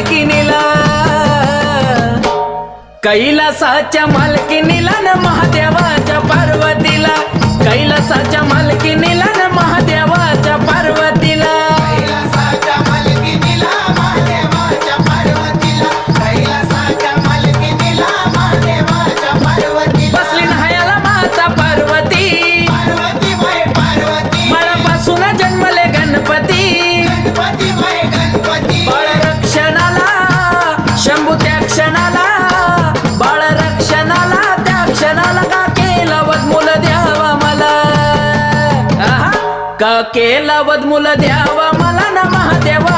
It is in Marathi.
मालकिनीला. कैलासाच्या मालकिनीला ना महा केला वदमुल द्यावा मला? का द्यावा मला ना महादेवा?